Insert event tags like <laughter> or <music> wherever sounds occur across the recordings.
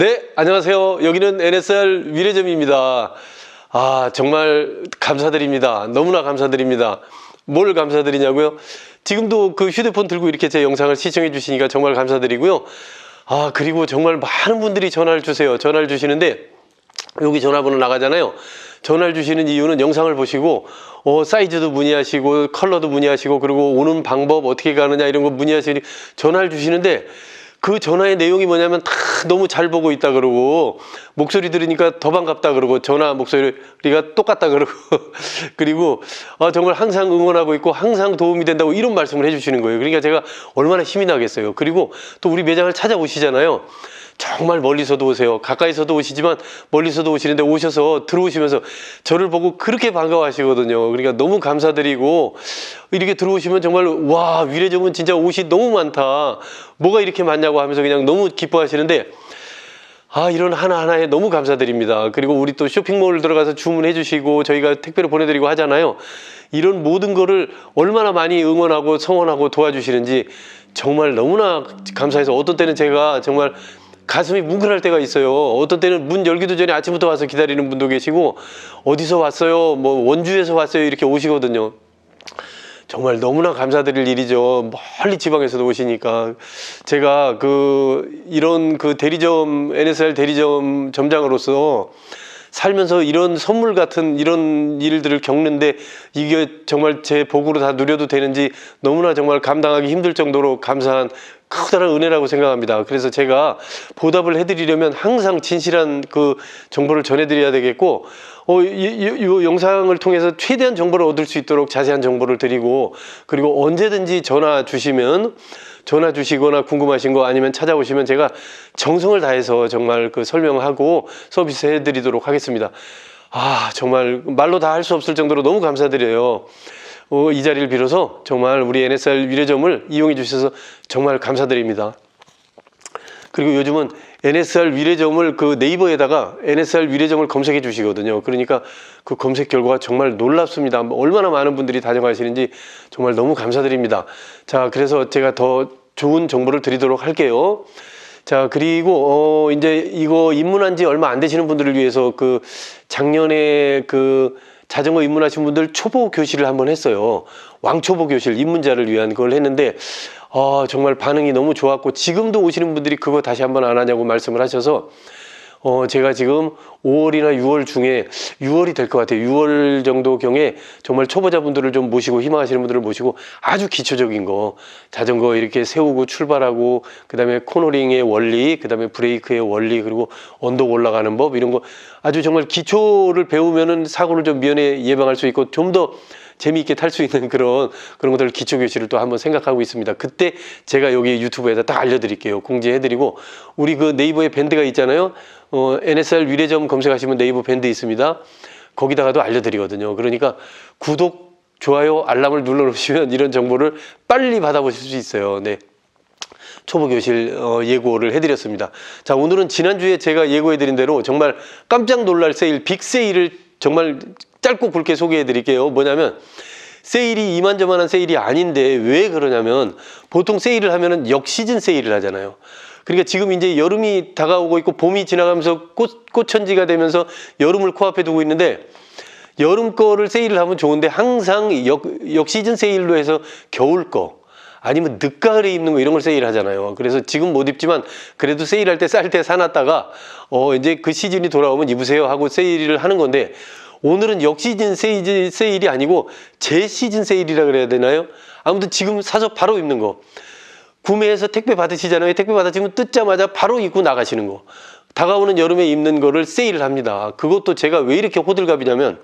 네, 안녕하세요. 여기는 NSR 위례점입니다. 아, 정말 감사드립니다. 너무나 감사드립니다. 뭘 감사드리냐고요? 지금도 그 휴대폰 들고 이렇게 제 영상을 시청해 주시니까 정말 감사드리고요. 아, 그리고 정말 많은 분들이 전화를 주세요. 전화를 주시는데 여기 전화번호 나가잖아요. 전화를 주시는 이유는 영상을 보시고 어, 사이즈도 문의하시고 컬러도 문의하시고 그리고 오는 방법 어떻게 가느냐 이런 거 문의하시니 전화를 주시는데 그 전화의 내용이 뭐냐면 다 너무 잘 보고 있다 그러고 목소리 들으니까 더 반갑다 그러고 전화 목소리가 똑같다 그러고 <laughs> 그리고 아, 정말 항상 응원하고 있고 항상 도움이 된다고 이런 말씀을 해주시는 거예요. 그러니까 제가 얼마나 힘이 나겠어요. 그리고 또 우리 매장을 찾아오시잖아요. 정말 멀리서도 오세요. 가까이서도 오시지만 멀리서도 오시는데 오셔서 들어오시면서 저를 보고 그렇게 반가워하시거든요. 그러니까 너무 감사드리고 이렇게 들어오시면 정말 와 위례점은 진짜 옷이 너무 많다. 뭐가 이렇게 많냐고 하면서 그냥 너무 기뻐하시는데 아, 이런 하나하나에 너무 감사드립니다. 그리고 우리 또 쇼핑몰 들어가서 주문해 주시고 저희가 택배로 보내드리고 하잖아요. 이런 모든 거를 얼마나 많이 응원하고 성원하고 도와주시는지 정말 너무나 감사해서 어떤 때는 제가 정말 가슴이 뭉클할 때가 있어요. 어떤 때는 문 열기도 전에 아침부터 와서 기다리는 분도 계시고 어디서 왔어요? 뭐 원주에서 왔어요? 이렇게 오시거든요. 정말 너무나 감사드릴 일이죠. 멀리 지방에서도 오시니까 제가 그 이런 그 대리점 NSR 대리점 점장으로서 살면서 이런 선물 같은 이런 일들을 겪는데 이게 정말 제 복으로 다 누려도 되는지 너무나 정말 감당하기 힘들 정도로 감사한 커다란 은혜라고 생각합니다. 그래서 제가 보답을 해드리려면 항상 진실한 그 정보를 전해드려야 되겠고, 어, 이, 이, 이 영상을 통해서 최대한 정보를 얻을 수 있도록 자세한 정보를 드리고, 그리고 언제든지 전화 주시면 전화 주시거나 궁금하신 거 아니면 찾아오시면 제가 정성을 다해서 정말 그 설명하고 서비스 해드리도록 하겠습니다. 아, 정말 말로 다 할 수 없을 정도로 너무 감사드려요. 어, 이 자리를 빌어서 정말 우리 NSR 위례점을 이용해 주셔서 정말 감사드립니다. 그리고 요즘은 NSR 위례점을 그 네이버에다가 NSR 위례점을 검색해 주시거든요. 그러니까 그 검색 결과가 정말 놀랍습니다. 얼마나 많은 분들이 다녀가시는지 정말 너무 감사드립니다. 자, 그래서 제가 더 좋은 정보를 드리도록 할게요. 자, 그리고, 어, 이제 이거 입문한 지 얼마 안 되시는 분들을 위해서 그 작년에 그 자전거 입문하신 분들 초보 교실을 한번 했어요. 왕초보 교실 입문자를 위한 걸 했는데 어, 정말 반응이 너무 좋았고 지금도 오시는 분들이 그거 다시 한번 안 하냐고 말씀을 하셔서 어, 제가 지금 5월이나 6월 중에 6월이 될 것 같아요. 6월 정도 경에 정말 초보자분들을 좀 모시고 희망하시는 분들을 모시고 아주 기초적인 거 자전거 이렇게 세우고 출발하고 그다음에 코너링의 원리, 그다음에 브레이크의 원리 그리고 언덕 올라가는 법 이런 거 아주 정말 기초를 배우면은 사고를 좀 미연에 예방할 수 있고 좀더 재미있게 탈 수 있는 그런 그런 것들 기초 교실을 또 한번 생각하고 있습니다. 그때 제가 여기 유튜브에다 딱 알려드릴게요. 공지해드리고 우리 그 네이버에 밴드가 있잖아요. 어, NSR 위례점 검색하시면 네이버 밴드 있습니다. 거기다가도 알려드리거든요. 그러니까 구독, 좋아요, 알람을 눌러놓으시면 <laughs> 이런 정보를 빨리 받아보실 수 있어요. 네. 초보 교실 어, 예고를 해드렸습니다. 자 오늘은 지난주에 제가 예고해드린 대로 정말 깜짝 놀랄 세일 빅 세일을 정말 짧고 굵게 소개해 드릴게요. 뭐냐면 세일이 이만저만한 세일이 아닌데 왜 그러냐면 보통 세일을 하면은 역시즌 세일을 하잖아요. 그러니까 지금 이제 여름이 다가오고 있고 봄이 지나가면서 꽃, 꽃천지가 되면서 여름을 코앞에 두고 있는데 여름 거를 세일을 하면 좋은데 항상 역, 역시즌 세일로 해서 겨울 거 아니면 늦가을에 입는 거 이런 걸 세일하잖아요. 그래서 지금 못 입지만 그래도 세일할 때 쌀 때 사놨다가 어 이제 그 시즌이 돌아오면 입으세요 하고 세일을 하는 건데 오늘은 역시즌 세일, 세일이 아니고 제 시즌 세일이라 그래야 되나요? 아무튼 지금 사서 바로 입는 거. 구매해서 택배 받으시잖아요. 택배 받으시면 뜯자마자 바로 입고 나가시는 거. 다가오는 여름에 입는 거를 세일을 합니다. 그것도 제가 왜 이렇게 호들갑이냐면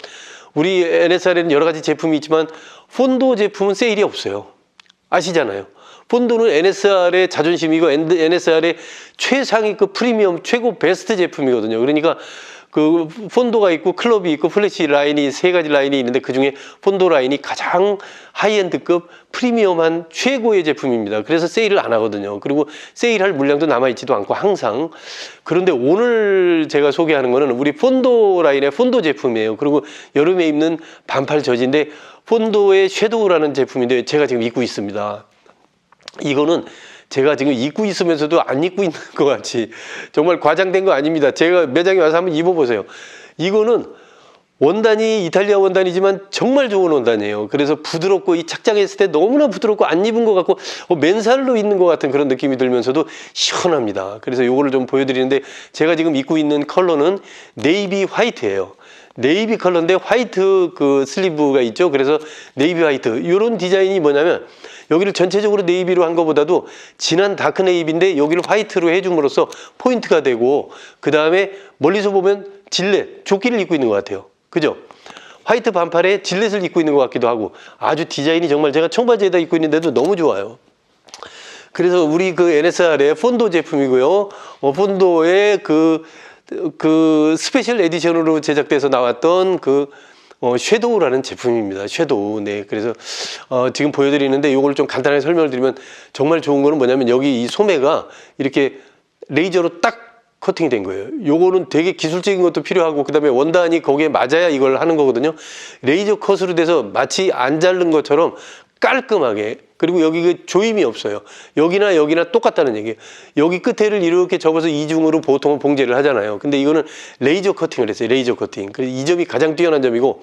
우리 NSR에는 여러 가지 제품이 있지만 폰도 제품은 세일이 없어요. 아시잖아요. 폰도는 NSR의 자존심이고 NSR의 최상위급 프리미엄 최고 베스트 제품이거든요. 그러니까 그 폰도가 있고 클럽이 있고 플래시 라인이 세 가지 라인이 있는데 그 중에 폰도 라인이 가장 하이엔드급 프리미엄한 최고의 제품입니다. 그래서 세일을 안 하거든요. 그리고 세일할 물량도 남아 있지도 않고 항상. 그런데 오늘 제가 소개하는 거는 우리 폰도 라인의 폰도 제품이에요. 그리고 여름에 입는 반팔 저지인데 폰도의 섀도우라는 제품인데 제가 지금 입고 있습니다. 이거는 제가 지금 입고 있으면서도 안 입고 있는 <laughs> 것 같이 정말 과장된 거 아닙니다. 제가 매장에 와서 한번 입어보세요. 이거는 원단이 이탈리아 원단이지만 정말 좋은 원단이에요. 그래서 부드럽고 이 착장했을 때 너무나 부드럽고 안 입은 것 같고 어, 맨살로 있는 것 같은 그런 느낌이 들면서도 시원합니다. 그래서 요거를 좀 보여드리는데 제가 지금 입고 있는 컬러는 네이비 화이트예요. 네이비 컬러인데 화이트 그 슬리브가 있죠. 그래서 네이비 화이트 이런 디자인이 뭐냐면 여기를 전체적으로 네이비로 한 것보다도 진한 다크 네이비인데 여기를 화이트로 해줌으로써 포인트가 되고 그 다음에 멀리서 보면 질렛 조끼를 입고 있는 것 같아요. 그죠? 화이트 반팔에 질렛을 입고 있는 것 같기도 하고 아주 디자인이 정말 제가 청바지에다 입고 있는데도 너무 좋아요. 그래서 우리 그 NSR의 폰도 제품이고요. 어, 폰도의 그, 그 스페셜 에디션으로 제작돼서 나왔던 그 어, 섀도우라는 제품입니다. 섀도우. 네. 그래서 어, 지금 보여드리는데 이걸 좀 간단하게 설명을 드리면 정말 좋은 거는 뭐냐면 여기 이 소매가 이렇게 레이저로 딱 커팅이 된 거예요. 요거는 되게 기술적인 것도 필요하고 그다음에 원단이 거기에 맞아야 이걸 하는 거거든요. 레이저 컷으로 돼서 마치 안 자른 것처럼 깔끔하게 그리고 여기 그 조임이 없어요. 여기나 여기나 똑같다는 얘기예요. 여기 끝에를 이렇게 접어서 이중으로 보통은 봉제를 하잖아요. 근데 이거는 레이저 커팅을 했어요. 레이저 커팅. 그래서 이 점이 가장 뛰어난 점이고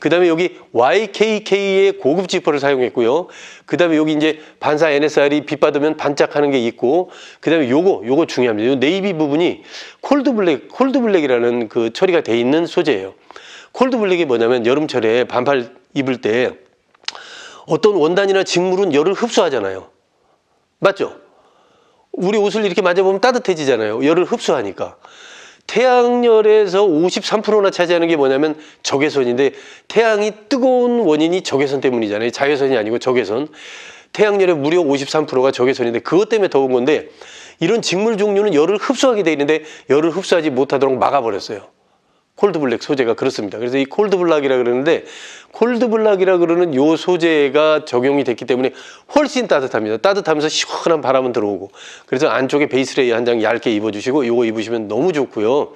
그 다음에 여기 YKK의 고급 지퍼를 사용했고요. 그 다음에 여기 이제 반사 NSR이 빛 받으면 반짝하는 게 있고, 그 다음에 요거, 요거 중요합니다. 요 네이비 부분이 콜드 블랙, 콜드 블랙이라는 그 처리가 돼 있는 소재예요. 콜드 블랙이 뭐냐면 여름철에 반팔 입을 때 어떤 원단이나 직물은 열을 흡수하잖아요. 맞죠? 우리 옷을 이렇게 만져보면 따뜻해지잖아요. 열을 흡수하니까. 태양열에서 53%나 차지하는 게 뭐냐면 적외선인데 태양이 뜨거운 원인이 적외선 때문이잖아요. 자외선이 아니고 적외선. 태양열의 무려 53%가 적외선인데 그것 때문에 더운 건데 이런 직물 종류는 열을 흡수하게 돼 있는데 열을 흡수하지 못하도록 막아버렸어요. 콜드블랙 소재가 그렇습니다. 그래서 이 콜드블락이라 그러는데 콜드블락이라 그러는 요 소재가 적용이 됐기 때문에 훨씬 따뜻합니다. 따뜻하면서 시원한 바람은 들어오고 그래서 안쪽에 베이스레이 한 장 얇게 입어주시고 요거 입으시면 너무 좋고요.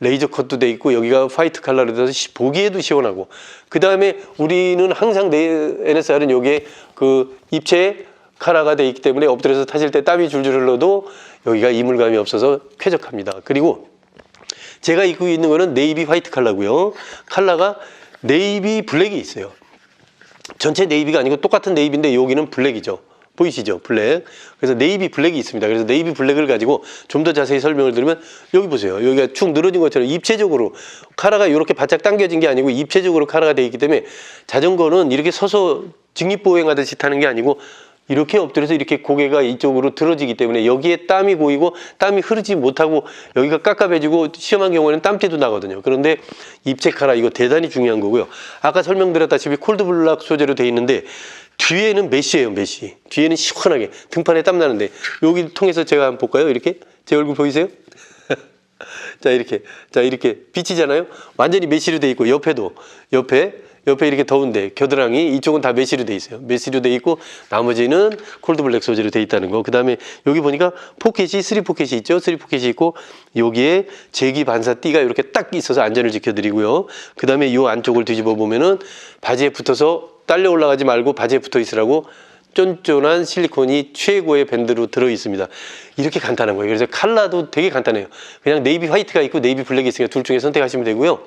레이저 컷도 돼 있고 여기가 화이트 컬러로 돼서 시- 보기에도 시원하고 그 다음에 우리는 항상 내 NSR은 여기에 그 입체 카라가 돼 있기 때문에 엎드려서 타실 때 땀이 줄줄 흘러도 여기가 이물감이 없어서 쾌적합니다. 그리고 제가 입고 있는 거는 네이비 화이트 컬러고요. 컬러가 네이비 블랙이 있어요. 전체 네이비가 아니고 똑같은 네이비인데 여기는 블랙이죠. 보이시죠? 블랙. 그래서 네이비 블랙이 있습니다. 그래서 네이비 블랙을 가지고 좀 더 자세히 설명을 드리면 여기 보세요. 여기가 축 늘어진 것처럼 입체적으로 카라가 이렇게 바짝 당겨진 게 아니고 입체적으로 카라가 되어 있기 때문에 자전거는 이렇게 서서 직립보행하듯이 타는 게 아니고 이렇게 엎드려서 이렇게 고개가 이쪽으로 들어지기 때문에 여기에 땀이 고이고 땀이 흐르지 못하고 여기가 깝깝해지고 시험한 경우에는 땀띠도 나거든요. 그런데 입체 카라 이거 대단히 중요한 거고요. 아까 설명드렸다시피 콜드블락 소재로 돼 있는데 뒤에는 메쉬예요, 메쉬. 뒤에는 시원하게 등판에 땀 나는데 여기 통해서 제가 한번 볼까요? 이렇게 제 얼굴 보이세요? <laughs> 자 이렇게 자 이렇게 비치잖아요. 완전히 메쉬로 돼 있고 옆에도 옆에 옆에 이렇게 더운데 겨드랑이 이쪽은 다 메쉬로 돼 있어요. 메쉬로 돼 있고 나머지는 콜드 블랙 소재로 돼 있다는 거. 그다음에 여기 보니까 포켓이 쓰리 포켓이 있죠. 쓰리 포켓이 있고 여기에 제기 반사 띠가 이렇게 딱 있어서 안전을 지켜드리고요. 그다음에 이 안쪽을 뒤집어 보면은 바지에 붙어서 딸려 올라가지 말고 바지에 붙어 있으라고 쫀쫀한 실리콘이 최고의 밴드로 들어 있습니다. 이렇게 간단한 거예요. 그래서 컬러도 되게 간단해요. 그냥 네이비 화이트가 있고 네이비 블랙이 있으니까 둘 중에 선택하시면 되고요.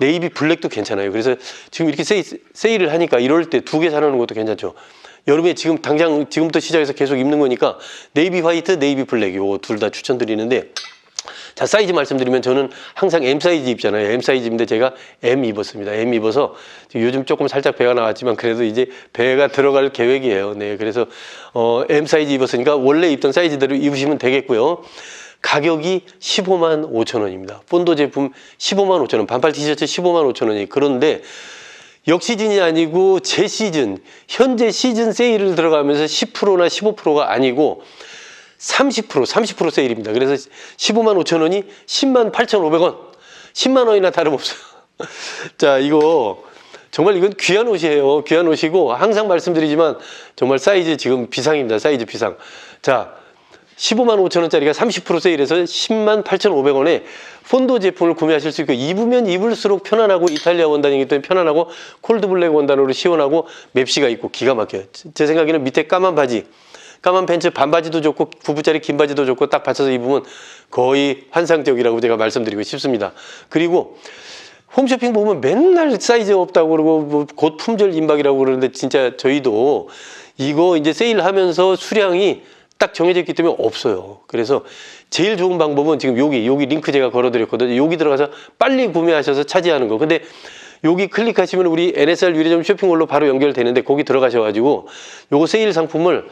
네이비 블랙도 괜찮아요. 그래서 지금 이렇게 세일, 세일을 하니까 이럴 때 두 개 사놓는 것도 괜찮죠. 여름에 지금 당장 지금부터 시작해서 계속 입는 거니까 네이비 화이트, 네이비 블랙 요거 둘 다 추천드리는데 자 사이즈 말씀드리면 저는 항상 M 사이즈 입잖아요. M 사이즈인데 제가 M 입었습니다. M 입어서 요즘 조금 살짝 배가 나왔지만 그래도 이제 배가 들어갈 계획이에요. 네, 그래서 어, M 사이즈 입었으니까 원래 입던 사이즈대로 입으시면 되겠고요. 가격이 15만 5천 원입니다. 본도 제품 15만 5천 원, 반팔 티셔츠 15만 5천 원이 그런데 역시즌이 아니고 제 시즌, 현재 시즌 세일을 들어가면서 10%나 15%가 아니고 30% 30% 세일입니다. 그래서 15만 5천 원이 10만 8,500원. 10만 원이나 다름없어요. <laughs> 자, 이거 정말 이건 귀한 옷이에요. 귀한 옷이고 항상 말씀드리지만 정말 사이즈 지금 비상입니다. 사이즈 비상. 자, 15만 5천 원짜리가 30% 세일해서 10만 8,500원에 폰도 제품을 구매하실 수 있고 입으면 입을수록 편안하고 이탈리아 원단이기 때문에 편안하고 콜드 블랙 원단으로 시원하고 맵시가 있고 기가 막혀요. 제 생각에는 밑에 까만 바지 까만 팬츠 반바지도 좋고 구부짜리 긴 바지도 좋고 딱 받쳐서 입으면 거의 환상적이라고 제가 말씀드리고 싶습니다. 그리고 홈쇼핑 보면 맨날 사이즈 없다고 그러고 뭐 곧 품절 임박이라고 그러는데 진짜 저희도 이거 이제 세일하면서 수량이 딱 정해져 있기 때문에 없어요. 그래서 제일 좋은 방법은 지금 여기 여기 링크 제가 걸어드렸거든요. 여기 들어가서 빨리 구매하셔서 차지하는 거. 근데 여기 클릭하시면 우리 NSR 유리점 쇼핑몰로 바로 연결되는데 거기 들어가셔가지고 요거 세일 상품을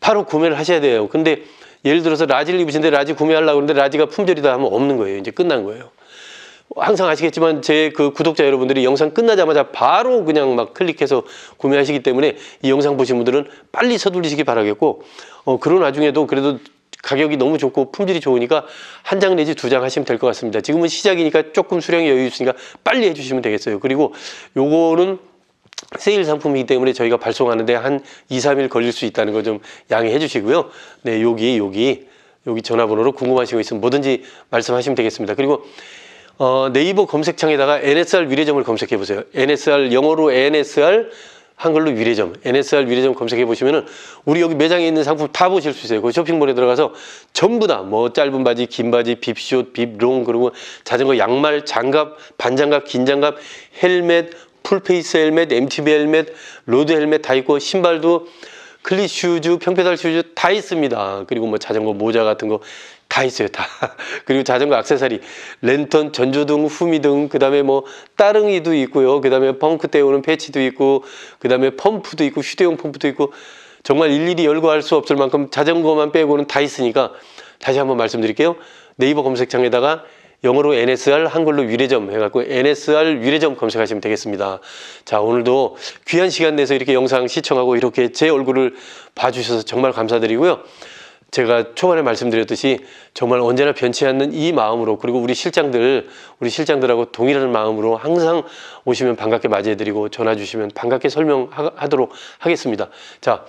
바로 구매를 하셔야 돼요. 근데 예를 들어서 라지를 입으신데 라지 구매하려고 그러는데 라지가 품절이다 하면 없는 거예요. 이제 끝난 거예요. 항상 아시겠지만 제 그 구독자 여러분들이 영상 끝나자마자 바로 그냥 막 클릭해서 구매하시기 때문에 이 영상 보신 분들은 빨리 서둘리시기 바라겠고 어 그런 와중에도 그래도 가격이 너무 좋고 품질이 좋으니까 한 장 내지 두 장 하시면 될 것 같습니다. 지금은 시작이니까 조금 수량이 여유 있으니까 빨리 해주시면 되겠어요. 그리고 요거는 세일 상품이기 때문에 저희가 발송하는데 한 2, 3일 걸릴 수 있다는 거 좀 양해해 주시고요. 네, 여기 여기 여기 전화번호로 궁금하신 거 있으면 뭐든지 말씀하시면 되겠습니다. 그리고 어, 네이버 검색창에다가 NSR 위례점을 검색해 보세요. NSR 영어로 NSR 한글로 위례점, NSR 위례점 검색해 보시면은 우리 여기 매장에 있는 상품 다 보실 수 있어요. 그 쇼핑몰에 들어가서 전부 다 뭐 짧은 바지, 긴 바지, 빕숏, 빕롱 그리고 자전거 양말, 장갑, 반장갑, 긴 장갑, 헬멧, 풀페이스 헬멧, MTB 헬멧, 로드 헬멧 다 있고 신발도 클릿 슈즈, 평페달 슈즈 다 있습니다. 그리고 뭐 자전거 모자 같은 거 다 있어요, 다. <laughs> 그리고 자전거 액세서리, 랜턴, 전조등, 후미등, 그 다음에 뭐 따릉이도 있고요. 그 다음에 펑크 때우는 패치도 있고, 그 다음에 펌프도 있고, 휴대용 펌프도 있고, 정말 일일이 열거 할 수 없을 만큼 자전거만 빼고는 다 있으니까 다시 한번 말씀드릴게요. 네이버 검색창에다가 영어로 NSR 한글로 위례점 해갖고 NSR 위례점 검색하시면 되겠습니다. 자 오늘도 귀한 시간 내서 이렇게 영상 시청하고 이렇게 제 얼굴을 봐주셔서 정말 감사드리고요. 제가 초반에 말씀드렸듯이 정말 언제나 변치 않는 이 마음으로 그리고 우리 실장들 우리 실장들하고 동일한 마음으로 항상 오시면 반갑게 맞이해드리고 전화 주시면 반갑게 설명하도록 하겠습니다. 자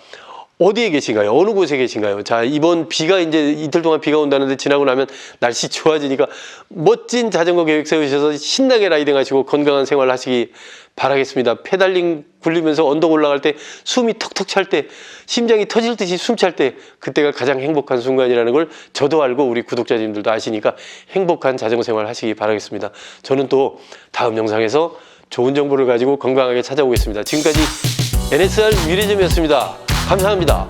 어디에 계신가요? 어느 곳에 계신가요? 자, 이번 비가 이제 이틀 동안 비가 온다는데 지나고 나면 날씨 좋아지니까 멋진 자전거 계획 세우셔서 신나게 라이딩 하시고 건강한 생활 하시기 바라겠습니다. 페달링 굴리면서 언덕 올라갈 때 숨이 턱턱 찰 때 심장이 터질 듯이 숨 찰 때 그때가 가장 행복한 순간이라는 걸 저도 알고 우리 구독자님들도 아시니까 행복한 자전거 생활 하시기 바라겠습니다. 저는 또 다음 영상에서 좋은 정보를 가지고 건강하게 찾아오겠습니다. 지금까지 NSR 미래점이었습니다. 감사합니다.